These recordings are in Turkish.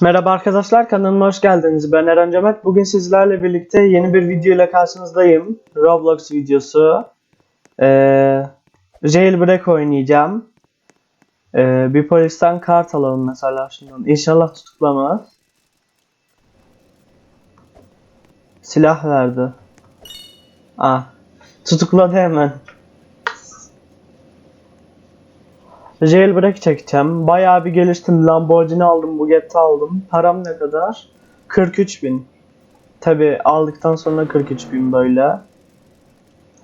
Merhaba arkadaşlar kanalıma hoş geldiniz. Ben Eren Cemet. Bugün sizlerle birlikte yeni bir video ile karşınızdayım. Roblox videosu. Ee, jailbreak oynayacağım. Ee, bir polisten kart alalım mesela şundan. İnşallah tutuklamaz. Silah verdi. Ah. Tutukladı hemen. Jailbreak çekeceğim. Bayağı bir geliştim. Lamborghini aldım, Bugatti aldım. Param ne kadar? 43 bin. Tabi aldıktan sonra 43 bin böyle.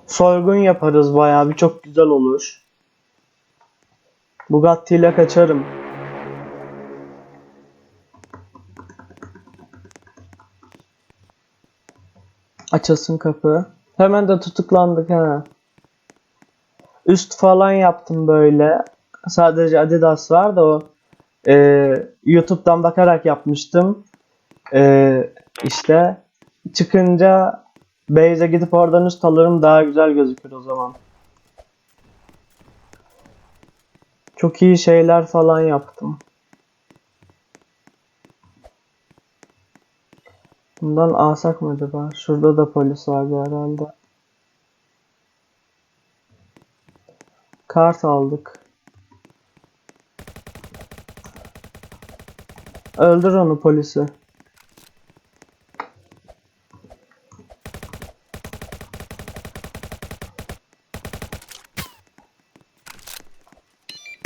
Soygun yaparız bayağı bir çok güzel olur. Bugatti ile kaçarım. Açılsın kapı. Hemen de tutuklandık ha. Üst falan yaptım böyle. Sadece Adidas var da o e, YouTube'dan bakarak yapmıştım. E, işte çıkınca Beyze gidip oradan üst alırım daha güzel gözükür o zaman. Çok iyi şeyler falan yaptım. Bundan alsak mı acaba? Şurada da polis vardı herhalde. Kart aldık. Öldür onu polisi.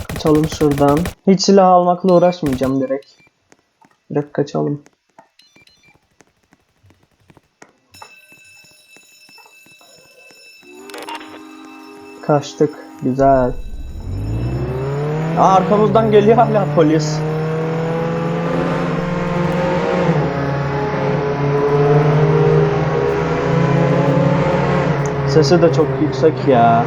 Kaçalım şuradan. Hiç silah almakla uğraşmayacağım direkt. Direkt kaçalım. Kaçtık. Güzel. Aa, arkamızdan geliyor hala polis. Sesi de çok yüksek ya.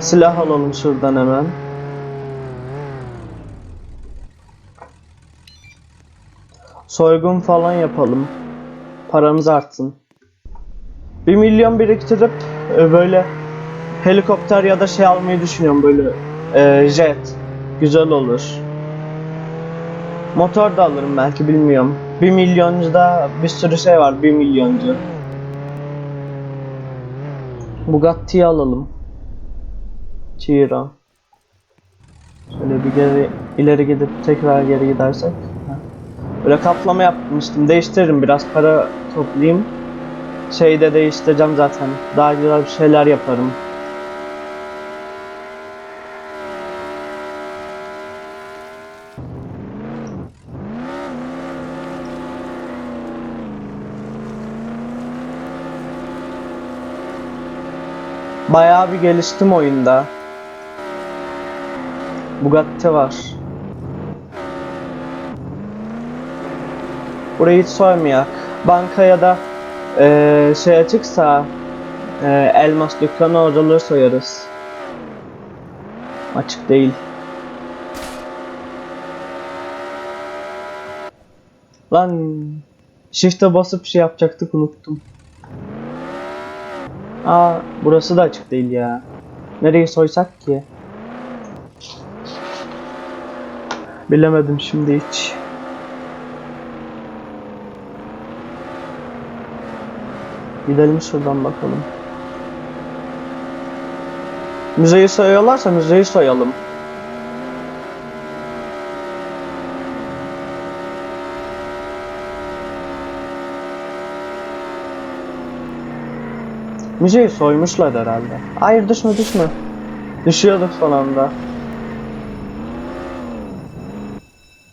Silah alalım şuradan hemen. Soygun falan yapalım. Paramız artsın. 1 milyon biriktirip e, böyle helikopter ya da şey almayı düşünüyorum böyle e, jet. Güzel olur. Motor da alırım belki bilmiyorum. 1 milyoncu da bir sürü şey var 1 milyoncu. Bugatti'yi alalım. Chiron. Şöyle bir geri ileri gidip tekrar geri gidersek. Böyle kaplama yapmıştım. Değiştiririm biraz para toplayayım. Şeyi de değiştireceğim zaten. Daha güzel bir şeyler yaparım. Bayağı bir geliştim oyunda. Bugatti var. Burayı hiç soymayak. Bankaya da eee, şey açıksa eee, elmas dükkanı oraları soyarız. Açık değil. Lan shift'e basıp şey yapacaktık unuttum. Aa burası da açık değil ya. Nereye soysak ki? Bilemedim şimdi hiç. Gidelim şuradan bakalım. Müzeyi soyuyorlarsa müzeyi soyalım. Müzeyi soymuşlar herhalde. Hayır düşme düşme. Düşüyorduk son anda.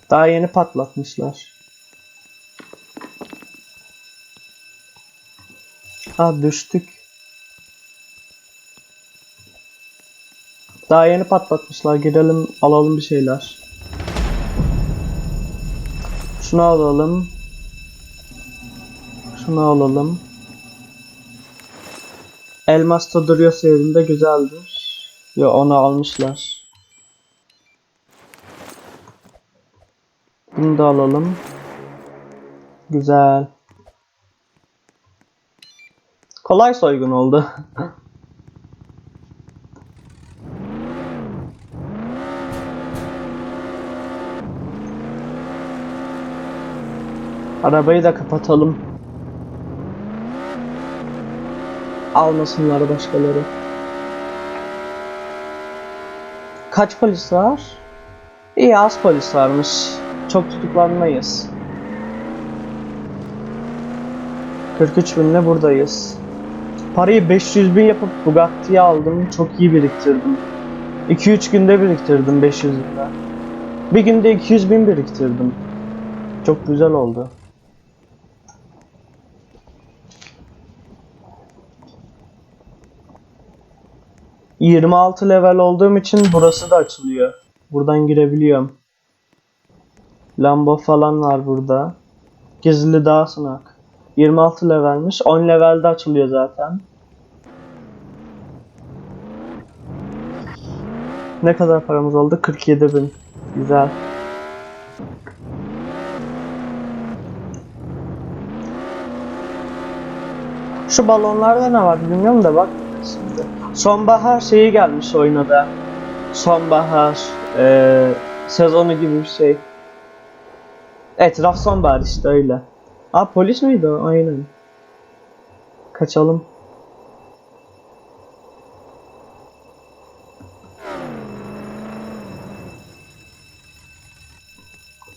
Daha yeni patlatmışlar. Ha düştük. Daha yeni patlatmışlar. Gidelim alalım bir şeyler. Şunu alalım. Şunu alalım. Elmas da duruyorsa elinde güzeldir. Yo onu almışlar. Bunu da alalım. Güzel. Kolay soygun oldu. Arabayı da kapatalım. Almasınlar başkaları. Kaç polis var? İyi az polis varmış. Çok tutuklanmayız. 43 binle buradayız. Parayı 500 bin yapıp Bugatti'yi aldım. Çok iyi biriktirdim. 2-3 günde biriktirdim 500 bin. Bir günde 200 bin biriktirdim. Çok güzel oldu. ...26 level olduğum için burası da açılıyor. Buradan girebiliyorum. Lambo falan var burada. Gizli dağ sınak. 26 levelmiş. 10 levelde açılıyor zaten. Ne kadar paramız oldu? 47 bin. Güzel. Şu balonlarda ne var bilmiyorum da bak şimdi. Sonbahar şeyi gelmiş oyuna da. Sonbahar eee, sezonu gibi bir şey. Etraf sonbahar işte öyle. Aa polis miydi o? Aynen. Kaçalım.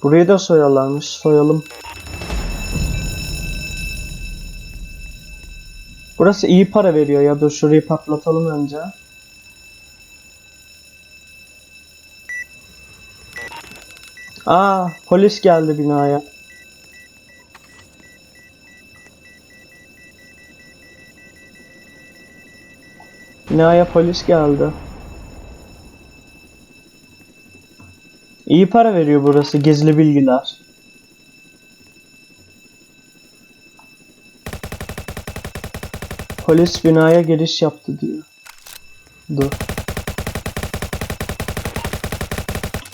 Burayı da soyarlarmış. Soyalım. Burası iyi para veriyor ya. Dur şurayı patlatalım önce. Aa, polis geldi binaya. Binaya polis geldi. İyi para veriyor burası. Gizli bilgiler. Polis binaya giriş yaptı diyor. Dur.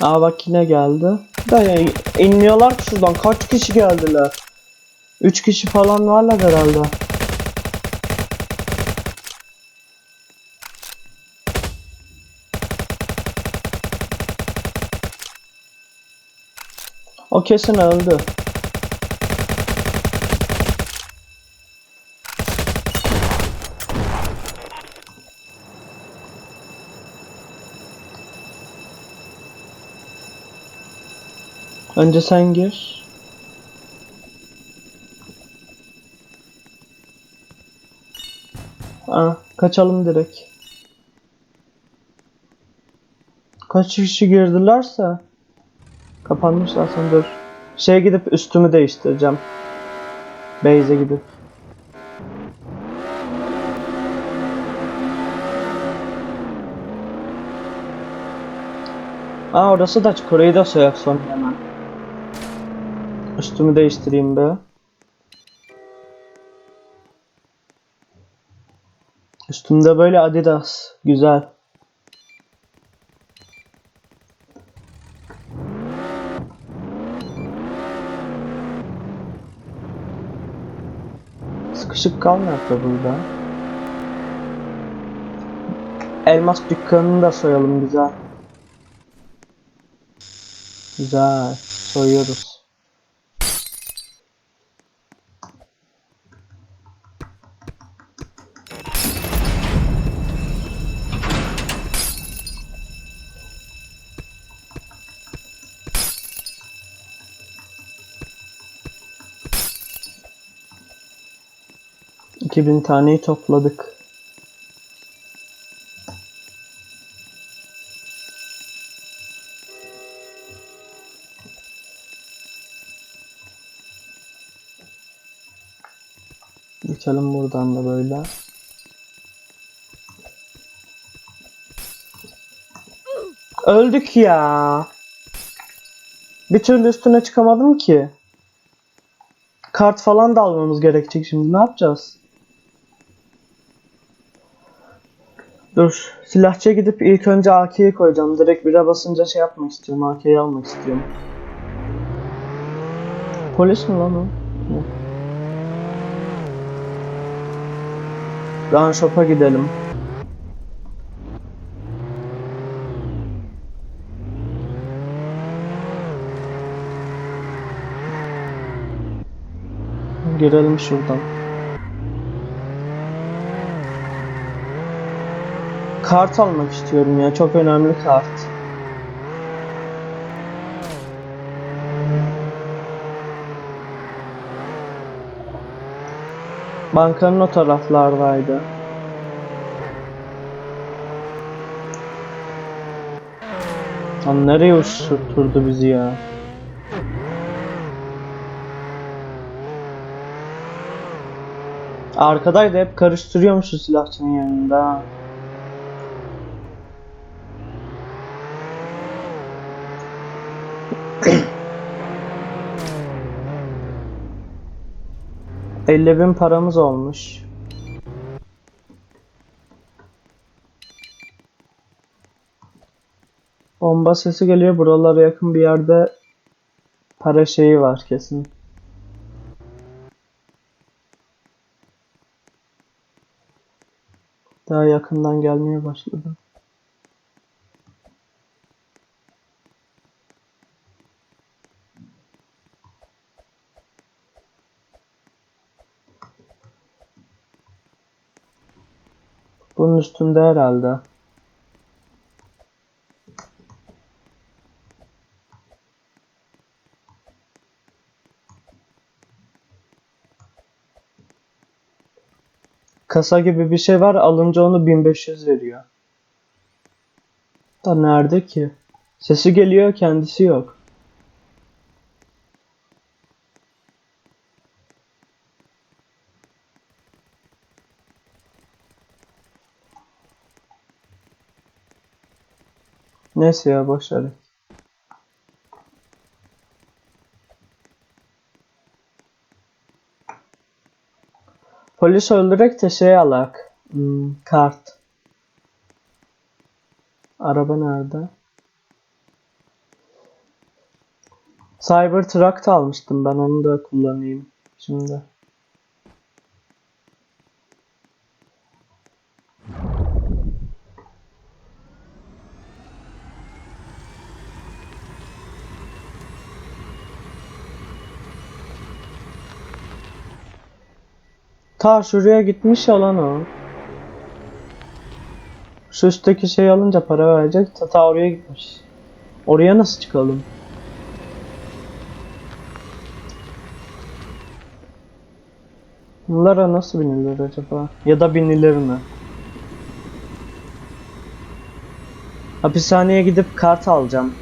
Aa bak yine geldi. Da inmiyorlar ki şuradan. Kaç kişi geldiler? 3 kişi falan varlar herhalde. O kesin öldü. Önce sen gir. Aa, kaçalım direkt. Kaç kişi girdilerse kapanmış zaten dur. Şeye gidip üstümü değiştireceğim. Beyze gidip. Aa orası da açık. Orayı da soyak sonra hemen. Üstümü değiştireyim be. Üstümde böyle Adidas. Güzel. Sıkışık kalmıyor da burada. Elmas dükkanını da soyalım güzel. Güzel. Soyuyoruz. İki bin taneyi topladık. Geçelim buradan da böyle. Öldük ya. Bir türlü üstüne çıkamadım ki. Kart falan da almamız gerekecek şimdi. Ne yapacağız? Dur. Silahçıya gidip ilk önce AK'yi koyacağım. Direkt bire basınca şey yapmak istiyorum. AK'yi almak istiyorum. Polis mi lan o? Gun shop'a gidelim. Girelim şuradan. Kart almak istiyorum ya. Çok önemli kart. Bankanın o taraflardaydı. Lan nereye uçurtturdu bizi ya? Arkadaydı hep karıştırıyormuş şu silahçının yanında. Ha. Elli bin paramız olmuş. Bomba sesi geliyor. Buralara yakın bir yerde para şeyi var kesin. Daha yakından gelmeye başladı. Bunun üstünde herhalde. Kasa gibi bir şey var. Alınca onu 1500 veriyor. Da nerede ki? Sesi geliyor, kendisi yok. Neyse ya boş ver. Polis öldürerek de şey alak. Hmm, kart. Araba nerede? Cybertruck da almıştım ben onu da kullanayım şimdi. Ta şuraya gitmiş ya lan o. Şu üstteki şeyi alınca para verecek. Ta, ta oraya gitmiş. Oraya nasıl çıkalım? Bunlara nasıl binilir acaba? Ya da binilir mi? Hapishaneye gidip kart alacağım.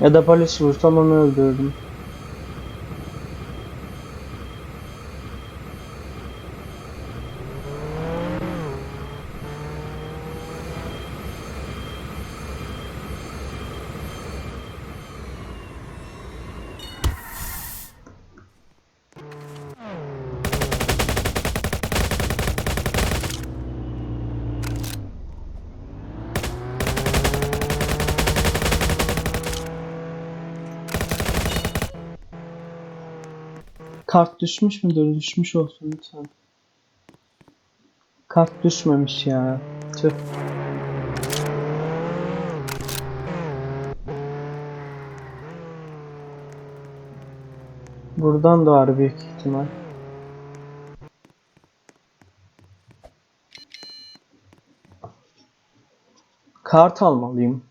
Ya da polis vursam onu öldürürüm. Kart düşmüş müdür? Düşmüş olsun lütfen. Kart düşmemiş ya. Tüh. Buradan da var büyük ihtimal. Kart almalıyım.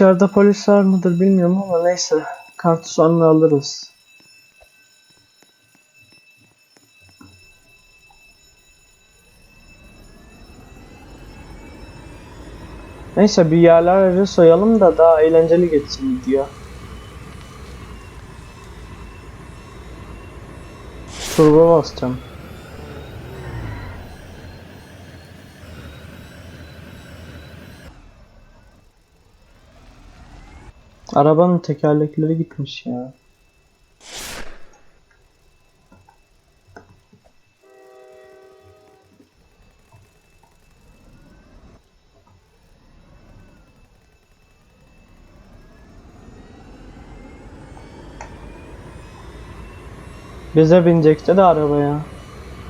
İçeride polis var mıdır bilmiyorum ama neyse. Kartı sonra alırız. Neyse bir yerleri soyalım da daha eğlenceli geçsin video. Turbo basacağım. Arabanın tekerlekleri gitmiş ya. Bize binecekti de arabaya.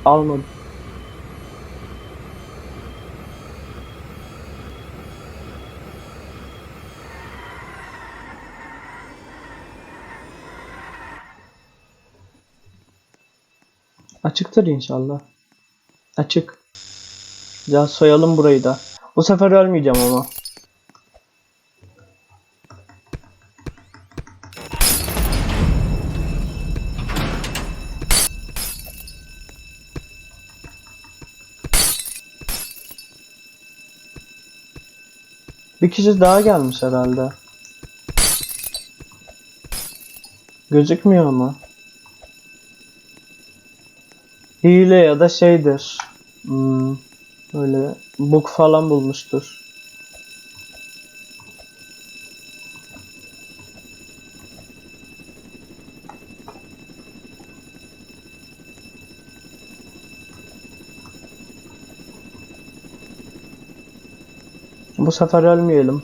Almadı. Açıktır inşallah. Açık. Ya soyalım burayı da. Bu sefer ölmeyeceğim ama. Bir kişi daha gelmiş herhalde. Gözükmüyor ama. Hile ya da şeydir. Hmm, böyle bug falan bulmuştur. Bu sefer ölmeyelim.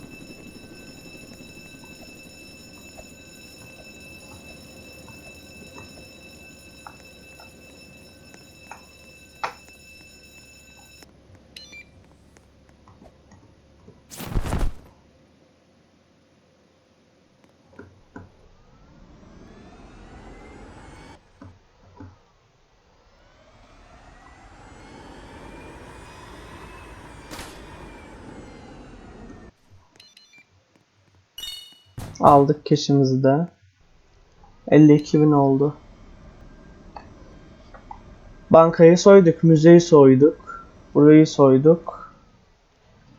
Aldık keşimizi de. 52 bin oldu. Bankayı soyduk, müzeyi soyduk. Burayı soyduk.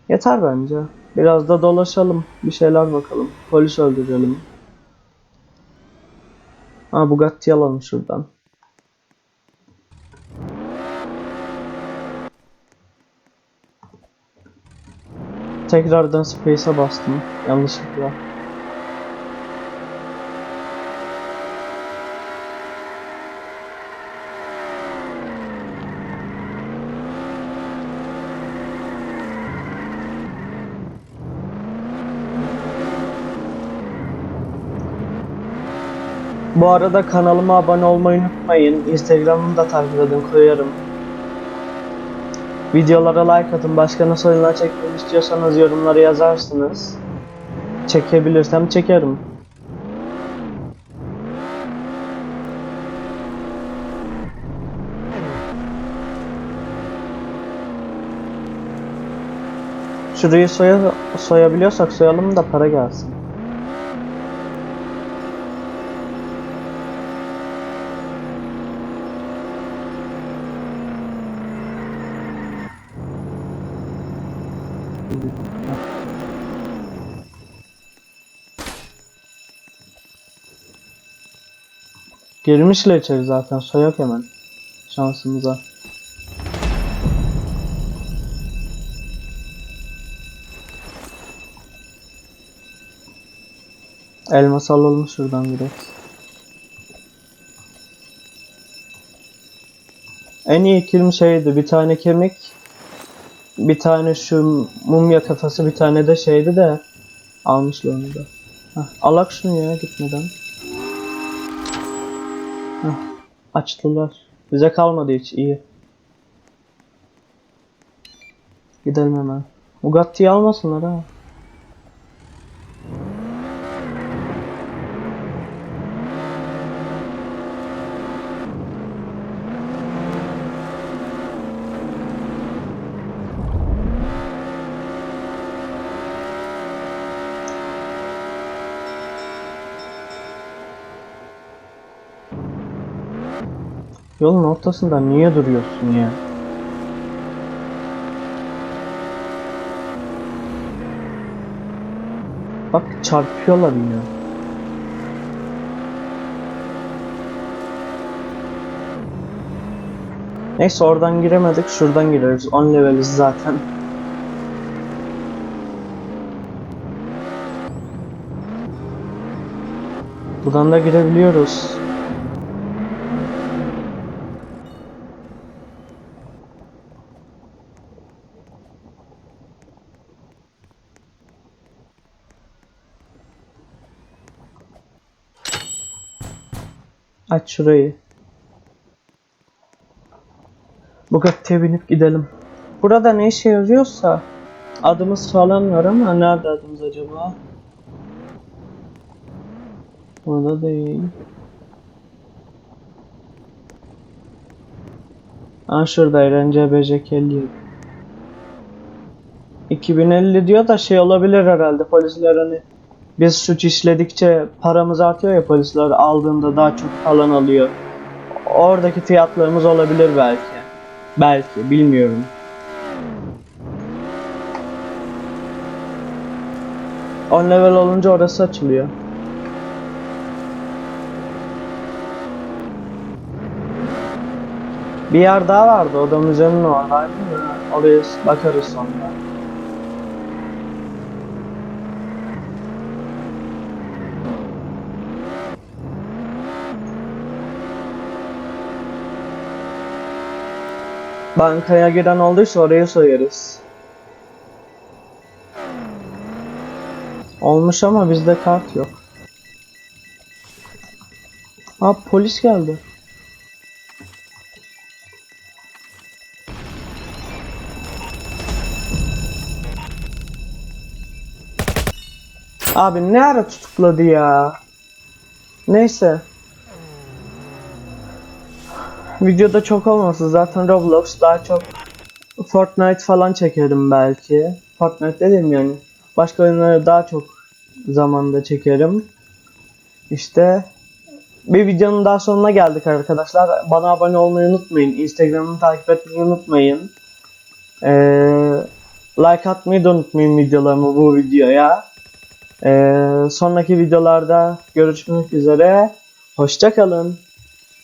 Yeter bence. Biraz da dolaşalım. Bir şeyler bakalım. Polis öldürelim. Ha Bugatti alalım şuradan. Tekrardan Space'e bastım. Yanlışlıkla. Bu arada kanalıma abone olmayı unutmayın. Instagram'ımı da takip edin koyarım. Videolara like atın. Başka nasıl oyunlar çekmemi istiyorsanız yorumlara yazarsınız. Çekebilirsem çekerim. Şurayı soya, soyabiliyorsak soyalım da para gelsin. Girmişler içeri zaten. Soyak hemen. Şansımıza. Elmas alalım şuradan direkt. En iyi kilim şeydi. Bir tane kemik. Bir tane şu mumya kafası. Bir tane de şeydi de. Almışlar onu da. Heh, alak şunu ya gitmeden. Açtılar. Bize kalmadı hiç iyi. Gidelim hemen. Bugatti'yi almasınlar ha. Yolun ortasında niye duruyorsun ya? Bak çarpıyorlar yine. Neyse oradan giremedik. Şuradan gireriz. 10 leveliz zaten. Buradan da girebiliyoruz. Aç şurayı. Bugatti'ye binip gidelim. Burada ne işe yarıyorsa adımız falan var ama nerede adımız acaba? Burada değil. Ha şurada Eğlence Becek 50. 2050 diyor da şey olabilir herhalde polisler hani biz suç işledikçe paramız artıyor ya polisler aldığında daha çok falan alıyor. Oradaki fiyatlarımız olabilir belki. Belki bilmiyorum. On level olunca orası açılıyor. Bir yer daha vardı o da müzenin oradaydı? Oraya bakarız sonra. Bankaya giren olduysa orayı soyarız. Olmuş ama bizde kart yok. Aa polis geldi. Abi ne ara tutukladı ya? Neyse. Videoda çok olmasın zaten Roblox daha çok Fortnite falan çekerim belki. Fortnite dedim yani. Başka oyunları daha çok zamanda çekerim. İşte bir videonun daha sonuna geldik arkadaşlar. Bana abone olmayı unutmayın. Instagram'ımı takip etmeyi unutmayın. Ee, like atmayı da unutmayın videolarımı bu videoya. Ee, sonraki videolarda görüşmek üzere. Hoşçakalın.